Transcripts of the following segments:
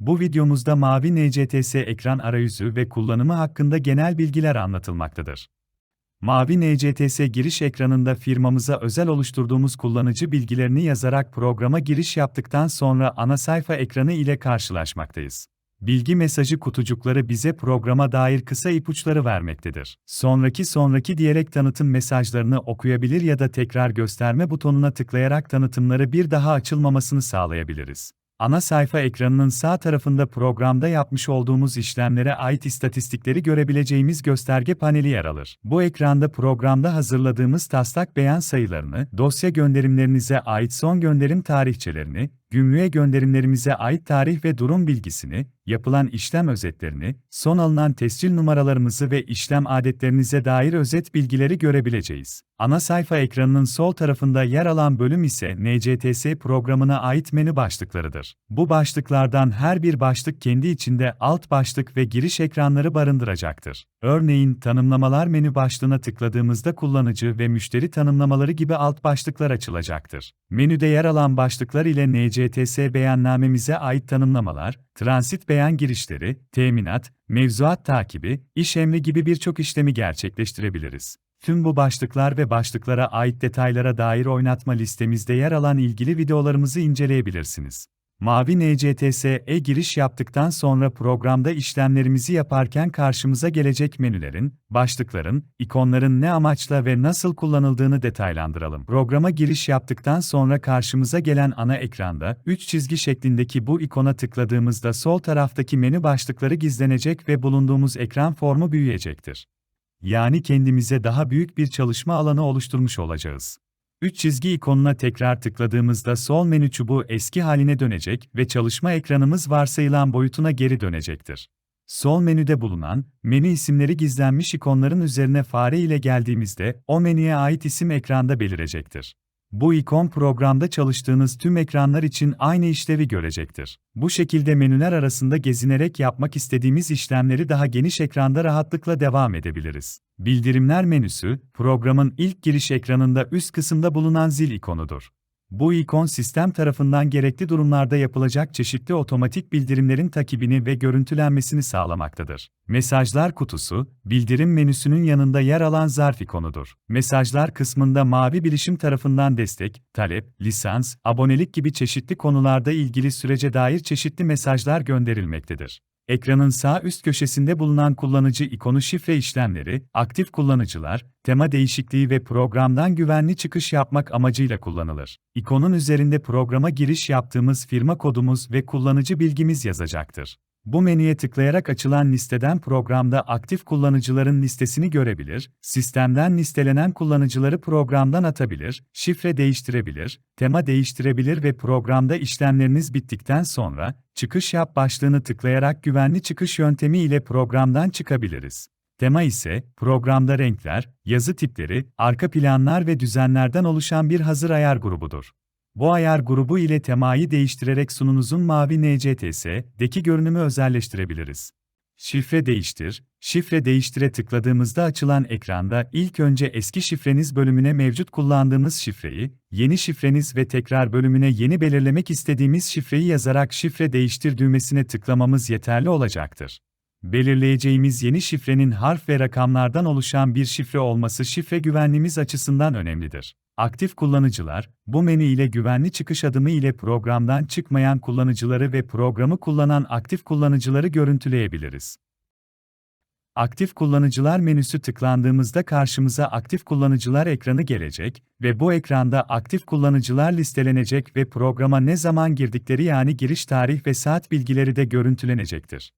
Bu videomuzda mavi NCTS ekran arayüzü ve kullanımı hakkında genel bilgiler anlatılmaktadır. Mavi NCTS giriş ekranında firmamıza özel oluşturduğumuz kullanıcı bilgilerini yazarak programa giriş yaptıktan sonra ana sayfa ekranı ile karşılaşmaktayız. Bilgi mesajı kutucukları bize programa dair kısa ipuçları vermektedir. Sonraki sonraki diyerek tanıtım mesajlarını okuyabilir ya da tekrar gösterme butonuna tıklayarak tanıtımları bir daha açılmamasını sağlayabiliriz. Ana sayfa ekranının sağ tarafında programda yapmış olduğumuz işlemlere ait istatistikleri görebileceğimiz gösterge paneli yer alır. Bu ekranda programda hazırladığımız taslak beyan sayılarını, dosya gönderimlerinize ait son gönderim tarihçelerini, gümrüğe gönderimlerimize ait tarih ve durum bilgisini, yapılan işlem özetlerini, son alınan tescil numaralarımızı ve işlem adetlerinize dair özet bilgileri görebileceğiz. Ana sayfa ekranının sol tarafında yer alan bölüm ise NCTS programına ait menü başlıklarıdır. Bu başlıklardan her bir başlık kendi içinde alt başlık ve giriş ekranları barındıracaktır. Örneğin tanımlamalar menü başlığına tıkladığımızda kullanıcı ve müşteri tanımlamaları gibi alt başlıklar açılacaktır. Menüde yer alan başlıklar ile NCTS beyannamemize ait tanımlamalar, transit beyan girişleri, teminat, mevzuat takibi, iş emri gibi birçok işlemi gerçekleştirebiliriz. Tüm bu başlıklar ve başlıklara ait detaylara dair oynatma listemizde yer alan ilgili videolarımızı inceleyebilirsiniz. Mavi NCTS'e giriş yaptıktan sonra programda işlemlerimizi yaparken karşımıza gelecek menülerin, başlıkların, ikonların ne amaçla ve nasıl kullanıldığını detaylandıralım. Programa giriş yaptıktan sonra karşımıza gelen ana ekranda, 3 çizgi şeklindeki bu ikona tıkladığımızda sol taraftaki menü başlıkları gizlenecek ve bulunduğumuz ekran formu büyüyecektir. Yani kendimize daha büyük bir çalışma alanı oluşturmuş olacağız. 3 çizgi ikonuna tekrar tıkladığımızda sol menü çubuğu eski haline dönecek ve çalışma ekranımız varsayılan boyutuna geri dönecektir. Sol menüde bulunan, menü isimleri gizlenmiş ikonların üzerine fare ile geldiğimizde o menüye ait isim ekranda belirecektir. Bu ikon programda çalıştığınız tüm ekranlar için aynı işlevi görecektir. Bu şekilde menüler arasında gezinerek yapmak istediğimiz işlemleri daha geniş ekranda rahatlıkla devam edebiliriz. Bildirimler menüsü, programın ilk giriş ekranında üst kısımda bulunan zil ikonudur. Bu ikon sistem tarafından gerekli durumlarda yapılacak çeşitli otomatik bildirimlerin takibini ve görüntülenmesini sağlamaktadır. Mesajlar kutusu, bildirim menüsünün yanında yer alan zarf ikonudur. Mesajlar kısmında mavi bilişim tarafından destek, talep, lisans, abonelik gibi çeşitli konularda ilgili sürece dair çeşitli mesajlar gönderilmektedir. Ekranın sağ üst köşesinde bulunan kullanıcı ikonu şifre işlemleri, aktif kullanıcılar, tema değişikliği ve programdan güvenli çıkış yapmak amacıyla kullanılır. İkonun üzerinde programa giriş yaptığımız firma kodumuz ve kullanıcı bilgimiz yazacaktır. Bu menüye tıklayarak açılan listeden programda aktif kullanıcıların listesini görebilir, sistemden listelenen kullanıcıları programdan atabilir, şifre değiştirebilir, tema değiştirebilir ve programda işlemleriniz bittikten sonra çıkış yap başlığını tıklayarak güvenli çıkış yöntemi ile programdan çıkabiliriz. Tema ise programda renkler, yazı tipleri, arka planlar ve düzenlerden oluşan bir hazır ayar grubudur. Bu ayar grubu ile temayı değiştirerek sununuzun mavi NCTS'deki görünümü özelleştirebiliriz. Şifre değiştir, şifre değiştire tıkladığımızda açılan ekranda ilk önce eski şifreniz bölümüne mevcut kullandığımız şifreyi, yeni şifreniz ve tekrar bölümüne yeni belirlemek istediğimiz şifreyi yazarak şifre değiştir düğmesine tıklamamız yeterli olacaktır. Belirleyeceğimiz yeni şifrenin harf ve rakamlardan oluşan bir şifre olması şifre güvenliğimiz açısından önemlidir. Aktif kullanıcılar, bu menü ile güvenli çıkış adımı ile programdan çıkmayan kullanıcıları ve programı kullanan aktif kullanıcıları görüntüleyebiliriz. Aktif kullanıcılar menüsü tıklandığımızda karşımıza aktif kullanıcılar ekranı gelecek ve bu ekranda aktif kullanıcılar listelenecek ve programa ne zaman girdikleri yani giriş tarih ve saat bilgileri de görüntülenecektir.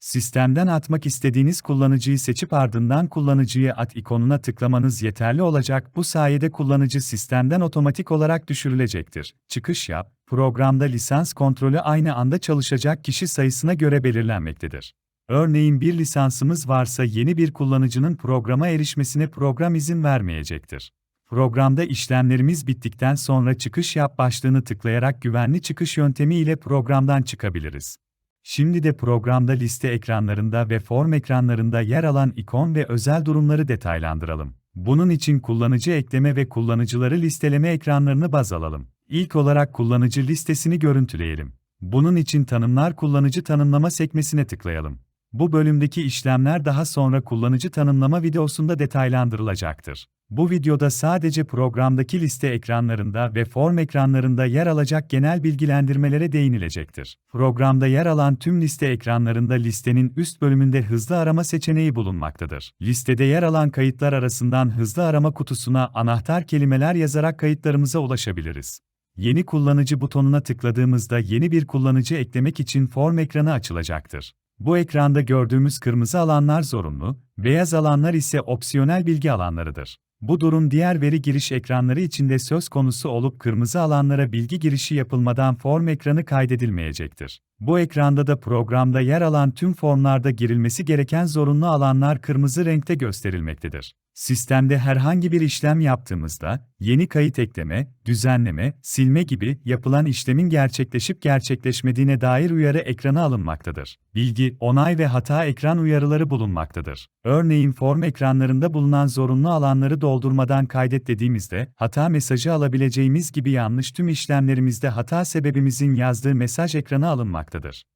Sistemden atmak istediğiniz kullanıcıyı seçip ardından kullanıcıyı at ikonuna tıklamanız yeterli olacak. Bu sayede kullanıcı sistemden otomatik olarak düşürülecektir. Çıkış yap, programda lisans kontrolü aynı anda çalışacak kişi sayısına göre belirlenmektedir. Örneğin bir lisansımız varsa yeni bir kullanıcının programa erişmesine program izin vermeyecektir. Programda işlemlerimiz bittikten sonra çıkış yap başlığını tıklayarak güvenli çıkış yöntemi ile programdan çıkabiliriz. Şimdi de programda liste ekranlarında ve form ekranlarında yer alan ikon ve özel durumları detaylandıralım. Bunun için kullanıcı ekleme ve kullanıcıları listeleme ekranlarını baz alalım. İlk olarak kullanıcı listesini görüntüleyelim. Bunun için tanımlar kullanıcı tanımlama sekmesine tıklayalım. Bu bölümdeki işlemler daha sonra kullanıcı tanımlama videosunda detaylandırılacaktır. Bu videoda sadece programdaki liste ekranlarında ve form ekranlarında yer alacak genel bilgilendirmelere değinilecektir. Programda yer alan tüm liste ekranlarında listenin üst bölümünde hızlı arama seçeneği bulunmaktadır. Listede yer alan kayıtlar arasından hızlı arama kutusuna anahtar kelimeler yazarak kayıtlarımıza ulaşabiliriz. Yeni kullanıcı butonuna tıkladığımızda yeni bir kullanıcı eklemek için form ekranı açılacaktır. Bu ekranda gördüğümüz kırmızı alanlar zorunlu, beyaz alanlar ise opsiyonel bilgi alanlarıdır. Bu durum diğer veri giriş ekranları içinde söz konusu olup kırmızı alanlara bilgi girişi yapılmadan form ekranı kaydedilmeyecektir. Bu ekranda da programda yer alan tüm formlarda girilmesi gereken zorunlu alanlar kırmızı renkte gösterilmektedir. Sistemde herhangi bir işlem yaptığımızda, yeni kayıt ekleme, düzenleme, silme gibi yapılan işlemin gerçekleşip gerçekleşmediğine dair uyarı ekranı alınmaktadır. Bilgi, onay ve hata ekran uyarıları bulunmaktadır. Örneğin form ekranlarında bulunan zorunlu alanları doldurmadan kaydet dediğimizde, hata mesajı alabileceğimiz gibi yanlış tüm işlemlerimizde hata sebebimizin yazdığı mesaj ekranı alınmaktadır.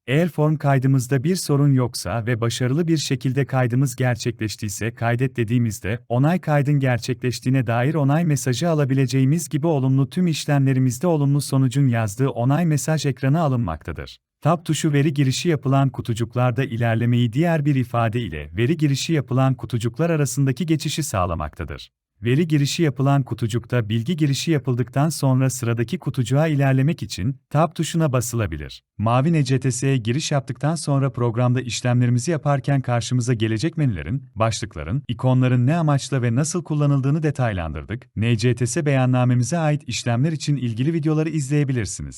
Eğer form kaydımızda bir sorun yoksa ve başarılı bir şekilde kaydımız gerçekleştiyse kaydet dediğimizde, onay kaydın gerçekleştiğine dair onay mesajı alabileceğimiz gibi olumlu tüm işlemlerimizde olumlu sonucun yazdığı onay mesaj ekranı alınmaktadır. Tab tuşu veri girişi yapılan kutucuklarda ilerlemeyi diğer bir ifade ile veri girişi yapılan kutucuklar arasındaki geçişi sağlamaktadır. Veri girişi yapılan kutucukta bilgi girişi yapıldıktan sonra sıradaki kutucuğa ilerlemek için Tab tuşuna basılabilir. Mavi NCTS'ye giriş yaptıktan sonra programda işlemlerimizi yaparken karşımıza gelecek menülerin, başlıkların, ikonların ne amaçla ve nasıl kullanıldığını detaylandırdık. NCTS beyannamemize ait işlemler için ilgili videoları izleyebilirsiniz.